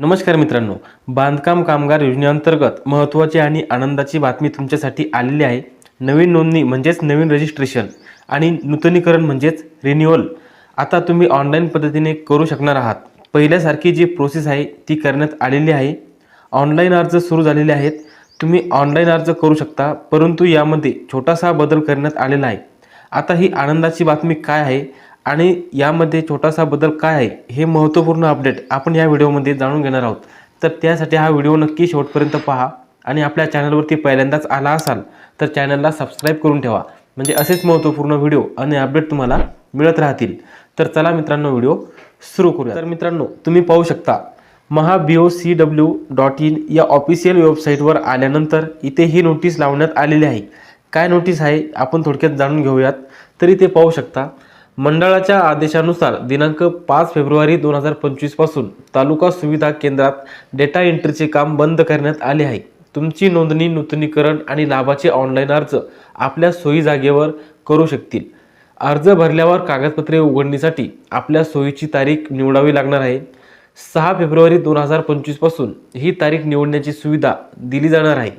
नमस्कार मित्रांनो बांधकाम कामगार योजनेअंतर्गत महत्त्वाची आणि आनंदाची बातमी तुमच्यासाठी आलेली आहे. नवीन नोंदणी म्हणजेच नवीन रजिस्ट्रेशन आणि नूतनीकरण म्हणजेच रिन्युअल आता तुम्ही ऑनलाईन पद्धतीने करू शकणार आहात. पहिल्यासारखी जी प्रोसेस आहे ती करण्यात आलेली आहे. ऑनलाईन अर्ज सुरू झालेले आहेत. तुम्ही ऑनलाईन अर्ज करू शकता परंतु यामध्ये छोटासा बदल करण्यात आलेला आहे. आता ही आनंदाची बातमी काय आहे? आणि यामध्ये छोटासा बदल काय आहे हे महत्त्वपूर्ण अपडेट आपण या व्हिडिओमध्ये जाणून घेणार आहोत. तर त्यासाठी हा व्हिडिओ नक्की शेवटपर्यंत पहा आणि आपल्या चॅनलवरती पहिल्यांदाच आला असाल तर चॅनलला सबस्क्राईब करून ठेवा. म्हणजे असेच महत्त्वपूर्ण व्हिडिओ आणि अपडेट तुम्हाला मिळत राहतील. तर चला मित्रांनो व्हिडिओ सुरू करूया. तर मित्रांनो तुम्ही पाहू शकता Maha B O C W dot in या ऑफिशियल वेबसाईटवर आल्यानंतर इथे ही नोटीस लावण्यात आलेली आहे. काय नोटीस आहे आपण थोडक्यात जाणून घेऊयात. तर इथे पाहू शकता मंडळाच्या आदेशानुसार दिनांक पाच फेब्रुवारी दोन हजार पंचवीसपासून तालुका सुविधा केंद्रात डेटा एंट्रीचे काम बंद करण्यात आले आहे. तुमची नोंदणी नूतनीकरण आणि लाभाचे ऑनलाईन अर्ज आपल्या सोयी जागेवर करू शकतील. अर्ज भरल्यावर कागदपत्रे उघडणीसाठी आपल्या सोयीची तारीख निवडावी लागणार आहे. सहा फेब्रुवारी दोन हजार पंचवीसपासून ही तारीख निवडण्याची सुविधा दिली जाणार आहे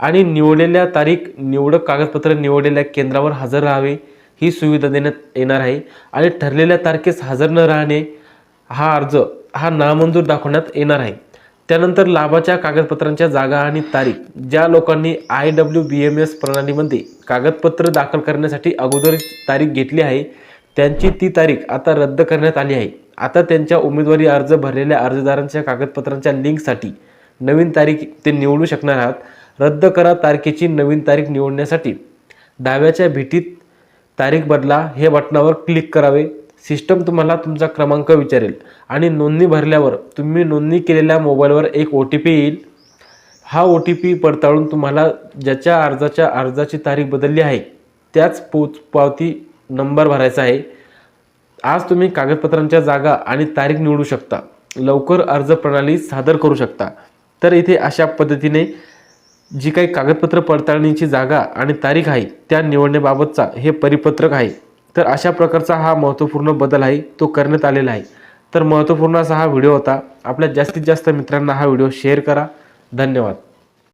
आणि निवडलेल्या तारीख निवडक कागदपत्र निवडलेल्या केंद्रावर हजर राहावे. ही सुविधा देण्यात येणार आहे. आणि ठरलेल्या तारखेस हजर न राहणे हा अर्ज हा नामंजूर दाखवण्यात येणार आहे. त्यानंतर लाभाच्या कागदपत्रांच्या जागा आणि तारीख ज्या लोकांनी I W B M S प्रणालीमध्ये कागदपत्र दाखल करण्यासाठी अगोदर तारीख घेतली आहे त्यांची ती तारीख आता रद्द करण्यात आली आहे. आता त्यांच्या उमेदवारी अर्ज भरलेल्या अर्जदारांच्या कागदपत्रांच्या लिंकसाठी नवीन तारीख ते निवडू शकणार आहात. रद्द करा तारखेची नवीन तारीख निवडण्यासाठी. दाव्याच्या भेटीत तारीख बदला हे बटनावर क्लिक करावे. सिस्टम तुम्हाला तुमचा क्रमांक विचारेल. आणि नोंदणी भरल्यावर तुम्ही नोंदणी केलेल्या मोबाईलवर एक ओ टी पी येईल. हा ओ टी पी पडताळून तुम्हाला ज्याच्या अर्जाच्या अर्जाची तारीख बदलली आहे त्याच पोच पावती नंबर भरायचा आहे. आज तुम्ही कागदपत्रांच्या जागा आणि तारीख निवडू शकता. लवकर अर्ज प्रणाली सादर करू शकता. तर इथे अशा पद्धतीने जी काही कागदपत्र पडताळणीची जागा आणि तारीख आहे त्या निवडण्याबाबतचा हे परिपत्रक आहे. तर अशा प्रकारचा हा महत्त्वपूर्ण बदल आहे तो करण्यात आलेला आहे. तर महत्त्वपूर्ण असा हा व्हिडिओ होता. आपल्या जास्तीत जास्त मित्रांना हा व्हिडिओ शेअर करा. धन्यवाद.